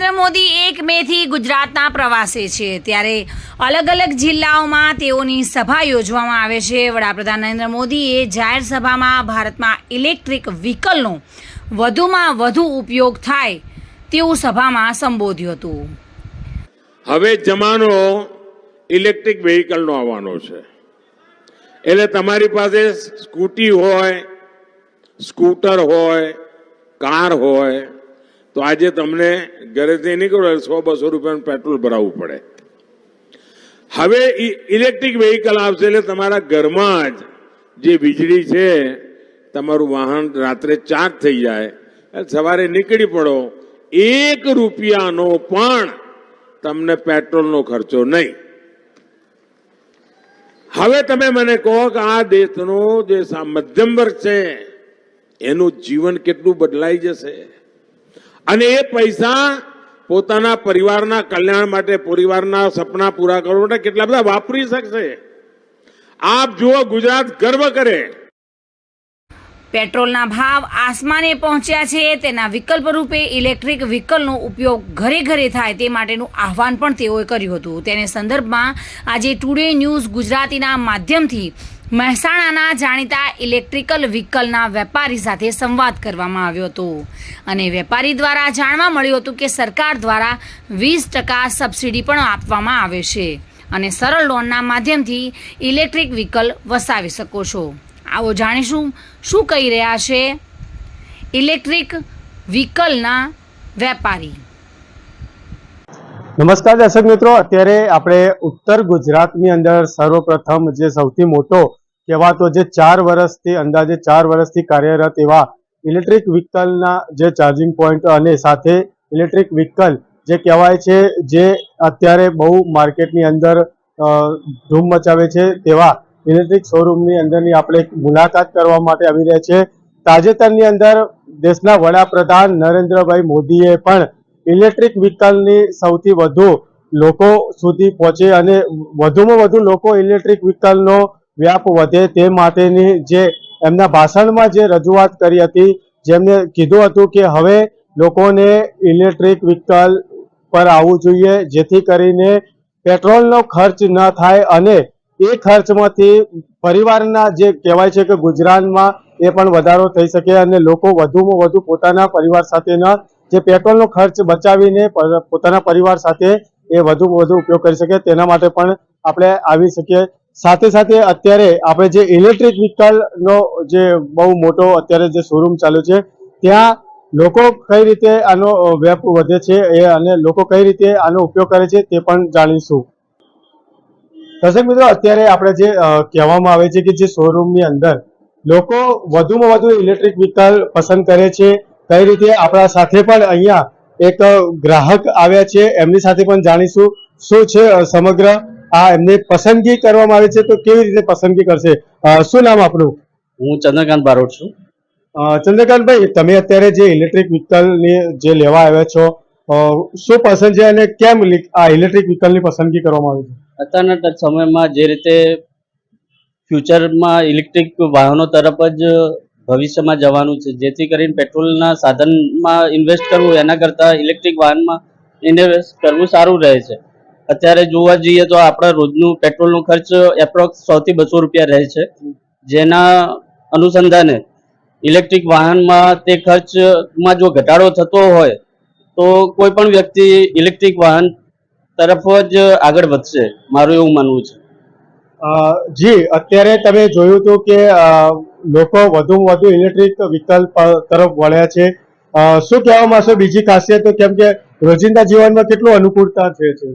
નરેન્દ્ર મોદી એક મેથી ગુજરાતના પ્રવાસે છે. ત્યારે અલગ અલગ જિલ્લાઓમાં તેઓની સભા યોજવામાં આવે છે. વડાપ્રધાન નરેન્દ્ર મોદીએ જાહેર સભામાં ભારતમાં ઇલેક્ટ્રિક વ્હીકલનો વધુમાં વધુ ઉપયોગ થાય તેવું સભામાં સંબોધ્યું હતું. હવે જમાનો ઇલેક્ટ્રિક વ્હીકલનો આવવાનો છે. એટલે તમારી પાસે સ્કૂટી હોય, સ્કૂટર હોય, કાર હોય તો આજે તમને ઘરેથી નીકળો સો બસો રૂપિયાનું પેટ્રોલ ભરાવવું પડે. હવે ઇલેક્ટ્રિક વેહિકલ આવશે એટલે તમારા ઘરમાં જ જે વીજળી છે, તમારું વાહન રાત્રે ચાર્જ થઈ જાય સવારે નીકળી પડો, એક રૂપિયાનો પણ તમને પેટ્રોલનો ખર્ચો નહીં. હવે તમે મને કહો કે આ દેશનો જે મધ્યમ વર્ગ છે, એનું જીવન કેટલું બદલાઈ જશે? અને એ પૈસા પોતાના પરિવારના કલ્યાણ માટે, પરિવારના સપના પૂરા કરવા માટે કેટલા બધા વાપરી શકશે. આપ જુઓ, ગુજરાત ગર્વ કરે. પેટ્રોલના ભાવ આસમાને પહોંચ્યા છે. તેના વિકલ્પ રૂપે ઇલેક્ટ્રિક વ્હીકલનો ઉપયોગ ઘરે ઘરે થાય તે માટેનું આહવાન પણ તેઓએ કર્યું હતું. તેને સંદર્ભમાં આજે ટુડે ન્યૂઝ ગુજરાતીના માધ્યમથી મહેસાણાના જાણીતા ઇલેક્ટ્રિકલ વ્હીકલના વેપારી સાથે સંવાદ કરવામાં આવ્યો હતો. અને વેપારી દ્વારા જાણવા મળ્યું હતું કે સરકાર દ્વારા વીસ ટકા સબસિડી પણ આપવામાં આવે છે. અને સરળ લોનના માધ્યમથી ઇલેક્ટ્રિક વ્હીકલ વસાવી શકો છો. આવો જાણીશું શું કહી રહ્યા છે ઇલેક્ટ્રિક વ્હીકલના વેપારી. નમસ્કાર દર્શક મિત્રો, અત્યારે આપણે ઉત્તર ગુજરાતની અંદર સર્વપ્રથમ જે સૌથી મોટો કહેવાતો જે ચાર વર્ષથી અંદાજે ચાર વર્ષથી કાર્યરત એવા ઇલેક્ટ્રિક વ્હીકલના જે ચાર્જિંગ પોઈન્ટ અને સાથે ઇલેક્ટ્રિક વ્હીકલ જે કહેવાય છે, જે અત્યારે બહુ માર્કેટની અંદર ધૂમ મચાવે છે તેવા ઇલેક્ટ્રિક શોરૂમની અંદરની આપણે મુલાકાત કરવા માટે આવી રહ્યા છે. તાજેતરની અંદર દેશના વડાપ્રધાન નરેન્દ્રભાઈ મોદીએ પણ ઇલેક્ટ્રિક વ્હીકલની સૌથી વધુ લોકો સુધી પહોંચે અને વધુમાં વધુ લોકો ઇલેક્ટ્રિક વ્હીકલનો વ્યાપ વધે તે માટેની જે એમના ભાષણમાં જે રજૂઆત કરી હતી, જેમને કીધું હતું કે હવે લોકોને ઇલેક્ટ્રિક વ્હીકલ પર આવવું જોઈએ, જેથી કરીને પેટ્રોલનો ખર્ચ ન થાય અને એ ખર્ચમાંથી પરિવારના જે કહેવાય છે કે ગુજરાતમાં એ પણ વધારો થઈ શકે અને લોકો વધુમાં વધુ પોતાના પરિવાર સાથેના જે પેટ્રોલનો ખર્ચ બચાવીને પોતાના પરિવાર સાથે એ વધુ વધુ ઉપયોગ કરી શકે. તેના માટે પણ આપણે આવી શકીએ. સાથે સાથે અત્યારે આપણે જે ઇલેક્ટ્રિક વ્હીકલનો જે બહુ મોટો અત્યારે જે શોરૂમ ચાલુ છે, ત્યાં લોકો કઈ રીતે આનો વ્યાપ વધે છે એ અને લોકો કઈ રીતે આનો ઉપયોગ કરે છે તે પણ જાણીશું. દર્શક મિત્રો, અત્યારે આપણે જે કહેવામાં આવે છે કે જે શોરૂમની અંદર લોકો વધુમાં વધુ ઇલેક્ટ્રિક વ્હીકલ પસંદ કરે છે, કઈ રીતે આપણા સાથે પણ અહીંયા એક ગ્રાહક આવ્યા છે, એમની સાથે પણ જાણીશું. શું છે સમગ્ર આ એમની પસંદગી કરવામાં આવે છે તો કેવી રીતે પસંદગી કરશે? શું નામ આપણું હું ચંદ્રકાંત બારોટ છું. ચંદ્રકાંતભાઈ તમે અત્યારે જે ઇલેક્ટ્રિક વ્હીકલની જે લેવા આવ્યા છો શું પસંદ છે અને કેમ આ ઇલેક્ટ્રિક વ્હીકલની પસંદગી કરવામાં આવી છે? અત્યારના સમયમાં જે રીતે ફ્યુચરમાં ઇલેક્ટ્રિક વાહનો તરફ જ ભવિષ્યમાં જવાનું છે જેથી કરીને પેટ્રોલના સાધનમાં ઇન્વેસ્ટ કરવું એના કરતાં ઇલેક્ટ્રિક વાહનમાં ઇન્વેસ્ટ કરવું સારું રહે છે. અત્યારે જોવા જઈએ તો આપણા રોજનું પેટ્રોલનો ખર્ચ એપ્રોક્સ સોથી બસો રૂપિયા રહે છે. જેના અનુસંધાને ઇલેક્ટ્રિક વાહનમાં તે ખર્ચમાં જો ઘટાડો થતો હોય તો કોઈ પણ વ્યક્તિ ઇલેક્ટ્રિક વાહન તરફ જ આગળ વધશે. મારું એવું માનવું છે. જી, અત્યારે તમે જોયું હતું કે લોકો વધુમાં વધુ ઇલેક્ટ્રિક વિકલ્પ તરફ વળ્યા છે. શું કહેવા માંગશો? બીજી ખાસિયત, કેમ કે રોજિંદા જીવનમાં કેટલું અનુકૂળતા છે છે?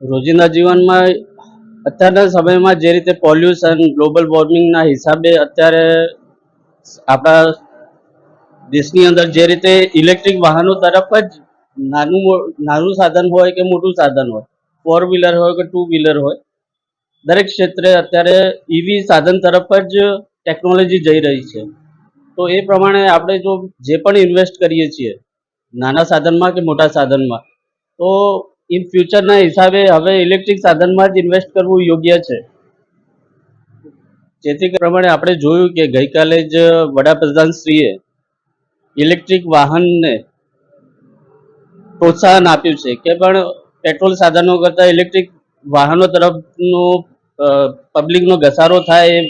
રોજિંદા જીવનમાં અત્યારના સમયમાં જે રીતે પોલ્યુશન ગ્લોબલ વોર્મિંગના હિસાબે અત્યારે આપણા દેશની અંદર જે રીતે ઇલેક્ટ્રિક વાહનો તરફ જ નાનું નાનું સાધન હોય કે મોટું સાધન હોય ફોર વ્હીલર હોય કે ટુ વ્હીલર હોય, દરેક ક્ષેત્રે અત્યારે ઈવી સાધન તરફ જ ટેકનોલોજી જઈ રહી છે. તો એ પ્રમાણે આપણે જો જે પણ ઇન્વેસ્ટ કરીએ છીએ, નાના સાધનમાં કે મોટા સાધનમાં, તો ઇન ફ્યુચરના હિસાબે હવે ઇલેક્ટ્રિક સાધનમાં જ ઇન્વેસ્ટ કરવું યોગ્ય છે. જેથી પ્રમાણે આપણે જોયું કે ગઈકાલે જ વડાપ્રધાન શ્રીએ ઇલેક્ટ્રિક વાહનને પ્રોત્સાહન આપ્યું છે કે પણ પેટ્રોલ સાધનો કરતાં ઇલેક્ટ્રિક વાહનો તરફનો પબ્લિકનો ઘસારો થાય એ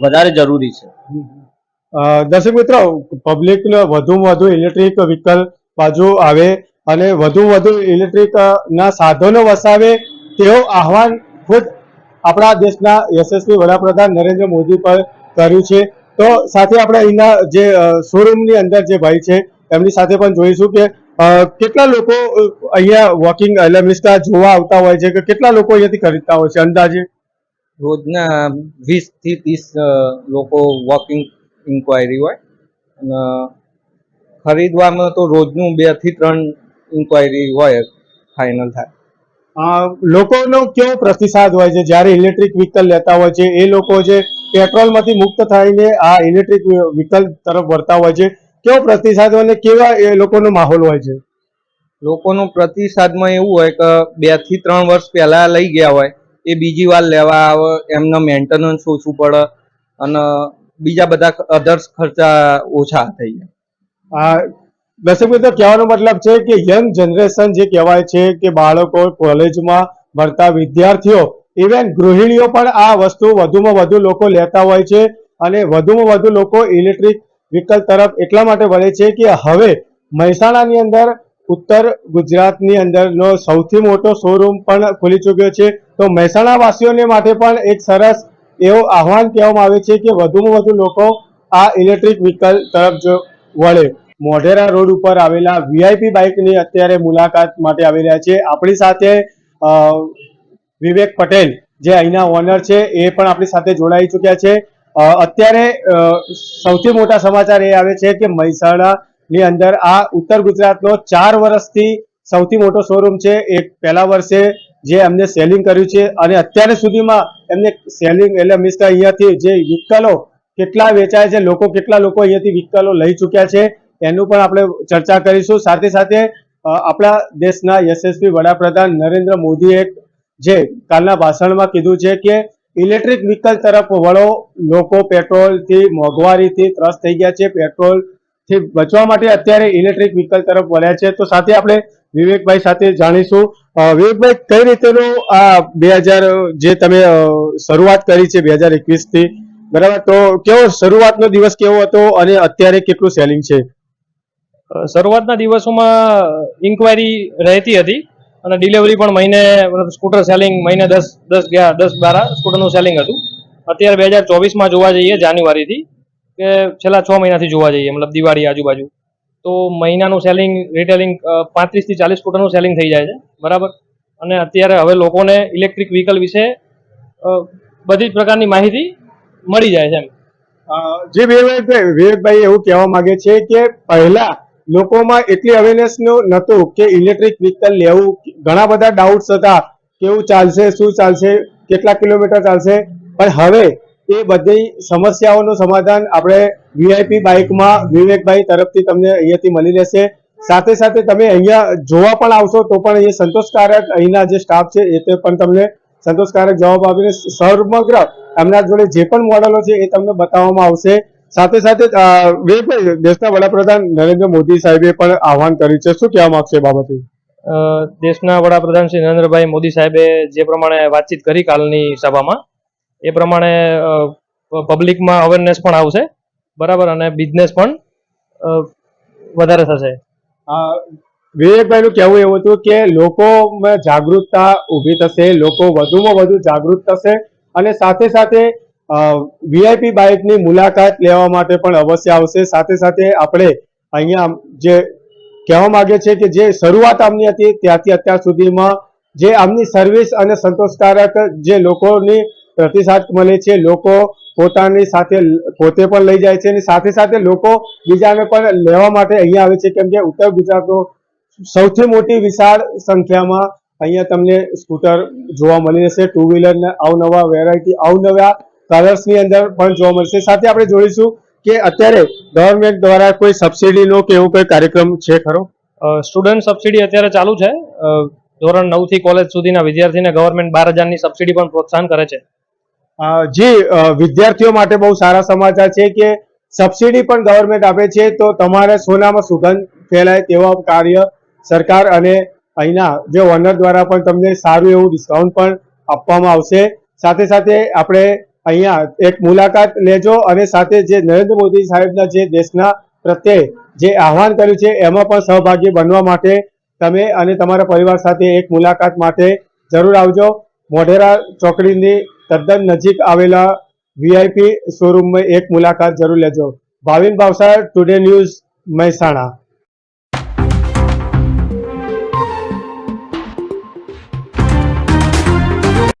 વધારે જરૂરી છે. દર્શક મિત્રો પબ્લિક વધુમાં વધુ ઇલેક્ટ્રિક વ્હીકલ બાજુ આવે અને વધુ વધુ ઇલેક્ટ્રિક ના સાધનો વસાવે તેઓ આહવાન ખુદ આપણા દેશના યશસ્વી વડાપ્રધાન નરેન્દ્ર મોદી પર કર્યું છે. તો સાથે આપણે અહીંના જે શોરૂમની અંદર જે ભાઈ છે એમની સાથે પણ જોઈશું કે કેટલા લોકો અહીંયા વોકિંગ એટલે મીન્સ જોવા આવતા હોય છે કે કેટલા લોકો અહીંયાથી ખરીદતા હોય છે અંદાજે? રોજના વીસથી ત્રીસ લોકો વોકિંગ ઇન્ક્વાયરી હોય. અને ખરીદવામાં તો રોજનું બેથી ત્રણ ઇન્ક્વાયરી હોય ફાઇનલ થાય. લોકોનો કેવો પ્રતિસાદ હોય છે? જ્યારે ઇલેક્ટ્રિક વ્હીકલ લેતા હોય છે એ લોકો જે પેટ્રોલમાંથી મુક્ત થઈને આ ઇલેક્ટ્રિક વ્હીકલ તરફ વળતા હોય છે કેવો પ્રતિસાદ હોય અને કેવા એ લોકોનો માહોલ હોય છે? લોકોનો પ્રતિસાદમાં એવું હોય કે બેથી ત્રણ વર્ષ પહેલા લઈ ગયા હોય એ બીજી વાર લેવા આવે એમનો મેન્ટેનન્સ ઓછું પડે અને બીજા બધા અધર્સ ખર્ચા ઓછા થઈ જાય. આ દર્શક મિત્રો કહેવાનો મતલબ છે કે યંગ જનરેશન જે કહેવાય છે કે બાળકો કોલેજમાં ભણતા વિદ્યાર્થીઓ ઇવન ગૃહિણીઓ પણ આ વસ્તુ વધુમાં વધુ લોકો લેતા હોય છે અને વધુમાં વધુ લોકો ઇલેક્ટ્રિક વ્હીકલ તરફ એટલા માટે વળે છે કે હવે મહેસાણાની અંદર, ઉત્તર ગુજરાતની અંદરનો સૌથી મોટો શોરૂમ પણ ખુલી ચૂક્યો છે. તો મહેસાણાવાસીઓને માટે પણ એક સરસ એવો આહવાન કહેવામાં આવે છે કે વધુમાં વધુ લોકો આ ઇલેક્ટ્રિક વ્હીકલ તરફ જો વળે. મોઢેરા રોડ ઉપર આવેલા વીઆઈપી બાઇકની અત્યારે મુલાકાત માટે આવી રહ્યા છે. આપણી સાથે વિવેક પટેલ, જે અહીંના ઓનર છે, એ પણ આપણી સાથે જોડાઈ ચૂક્યા છે. અત્યારે સૌથી મોટા સમાચાર એ આવે છે કે મહેસાણાની અંદર આ ઉત્તર ગુજરાતનો ચાર વર્ષથી સૌથી મોટો શોરૂમ છે. એક પહેલા વર્ષે જે એમને સેલિંગ કર્યું છે અને અત્યાર સુધીમાં એમને સેલિંગ એટલે મીન્સ કે અહીંયાથી જે વિકલો કેટલા વેચાય છે, લોકો કેટલા લોકો અહીંયાથી વ્હીકલો લઈ ચૂક્યા છે. એનું પણ આપણે ચર્ચા કરીશું. સાથે સાથે આપણા દેશના યશસ્વી વડાપ્રધાન નરેન્દ્ર મોદીએ જે કાલના ભાષણમાં કીધું છે કે ઇલેક્ટ્રિક વ્હીકલ તરફ વળો, લોકો પેટ્રોલથી મોંઘવારીથી ત્રસ્ત થઈ ગયા છે. પેટ્રોલથી બચવા માટે અત્યારે ઇલેક્ટ્રિક વ્હીકલ તરફ વળ્યા છે. તો સાથે આપણે વિવેકભાઈ સાથે જાણીશું. વિવેકભાઈ, કઈ રીતેનું આ બે હજાર, જે તમે શરૂઆત કરી છે બે હજાર એકવીસથી બરાબર? તો કેવો શરૂઆતનો દિવસ કેવો હતો અને અત્યારે કેટલું સેલિંગ છે? શરૂઆતના દિવસોમાં ઇન્ક્વાયરી રહેતી હતી અને ડિલિવરી પણ મહિને સ્કૂટર સેલિંગ મહિને દસ દસ ગયા, દસ બાર સ્કૂટરનું સેલિંગ હતું. અત્યારે બે હજાર ચોવીસમાં જોવા જઈએ, જાન્યુઆરીથી, કે છેલ્લા છ મહિનાથી જોવા જઈએ, મતલબ દિવાળી આજુબાજુ. તો મહિનાનું સેલિંગ રિટેલિંગ પાંત્રીસથી ચાલીસ સ્કૂટરનું સેલિંગ થઈ જાય છે, બરાબર? અને અત્યારે હવે લોકોને ઇલેક્ટ્રિક વ્હીકલ વિશે બધી જ પ્રકારની માહિતી મળી જાય છે એમ. જે વિવેકભાઈ વિવેકભાઈ એવું કહેવા માંગે છે કે પહેલા લોકોમાં એટલી અવેરનેસ નતું કે ઇલેક્ટ્રિક વ્હીકલ લેવું. ઘણા બધા ડાઉટ્સ હતા કેવું ચાલશે, શું ચાલશે, કેટલા કિલોમીટર ચાલશે. પણ હવે એ બધી સમસ્યાઓનું સમાધાન આપણે વીઆઈપી બાઇકમાં વિવેકભાઈ તરફથી તમને અહીંયાથી મળી રહેશે. સાથે સાથે તમે અહીંયા જોવા પણ આવશો તો પણ એ સંતોષકારક અહીંના જે સ્ટાફ છે એ તે પણ તમને સંતોષકારક જવાબ આપીને સમગ્ર એમના જોડે જે પણ મોડેલો છે એ તમને બતાવવામાં આવશે. સાથે સાથે દેશના વડાપ્રધાન નરેન્દ્ર મોદી સાહેબે પણ આહવાન કર્યું છે. શું કહેવા માંગશે બાબતે? દેશના વડાપ્રધાન શ્રી નરેન્દ્રભાઈ મોદી સાહેબે જે પ્રમાણે વાતચીત કરી કાલની સભામાં એ પ્રમાણે પબ્લિકમાં અવેરનેસ પણ આવશે. બરાબર અને બિઝનેસ પણ વધારે થશે. વિવેકભાઈનું કહેવું એવું હતું કે લોકોમાં જાગૃતતા ઊભી થશે લોકો વધુમાં વધુ જાગૃત થશે અને સાથે સાથે વીઆઈપી બાઇકની મુલાકાત લેવા માટે પણ અવશ્ય આવશે. સાથે સાથે આપણે અહીંયા જે કહેવા માંગે છે કે જે શરૂઆત આમની હતી, ત્યાંથી અત્યાર સુધીમાં જે આમની સર્વિસ અને સંતોષકારક જે લોકોની પ્રતિસાદ મળે છે, લોકો પોતાની સાથે પોતે પણ લઈ જાય છે અને સાથે સાથે લોકો બીજાને પણ લેવા માટે અહીંયા આવે છે. કેમ કે ઉત્તર ગુજરાતનો સૌથી મોટી વિશાળ સંખ્યામાં અહીંયા તમને સ્કૂટર જોવા મળી રહેશે. ટુ વ્હીલર ને અવનવા વેરાયટી અવનવા કલર્સની અંદર પણ જોવા મળશે. સાથે આપણે જોઈશું કે અત્યારે ગવર્મેન્ટ દ્વારા કોઈ સબસિડીનો કે એવો કોઈ કાર્યક્રમ છે ખરો? સ્ટુડન્ટ સબસિડી અત્યારે ચાલુ છે. ધોરણ નવથી કોલેજ સુધીના વિદ્યાર્થીને ગવર્મેન્ટ બાર હજારની સબસિડી પણ પ્રોત્સાહન કરે છે. જે વિદ્યાર્થીઓ માટે બહુ સારા સમાચાર છે કે સબસિડી પણ ગવર્મેન્ટ આપે છે તો તમારે સોનામાં સુગંધ ફેલાય તેવા કાર્ય સરકાર અને અહીંના જે ઓનર દ્વારા પણ તમને સારું એવું ડિસ્કાઉન્ટ પણ આપવામાં આવશે. સાથે સાથે આપણે અહીંયા એક મુલાકાત લેજો અને સાથે જે નરેન્દ્ર મોદી સાહેબના જે દેશના પ્રત્યે જે આહવાન કર્યું છે, એમાં પણ સહભાગી બનવા માટે તમે અને તમારા પરિવાર સાથે એક મુલાકાત માટે જરૂર આવજો. મોઢેરા ચોકડીની તદ્દન નજીક આવેલા વીઆઈપી શોરૂમમાં એક મુલાકાત જરૂર લેજો. Bhavin Bhavsar, today news Mehsana.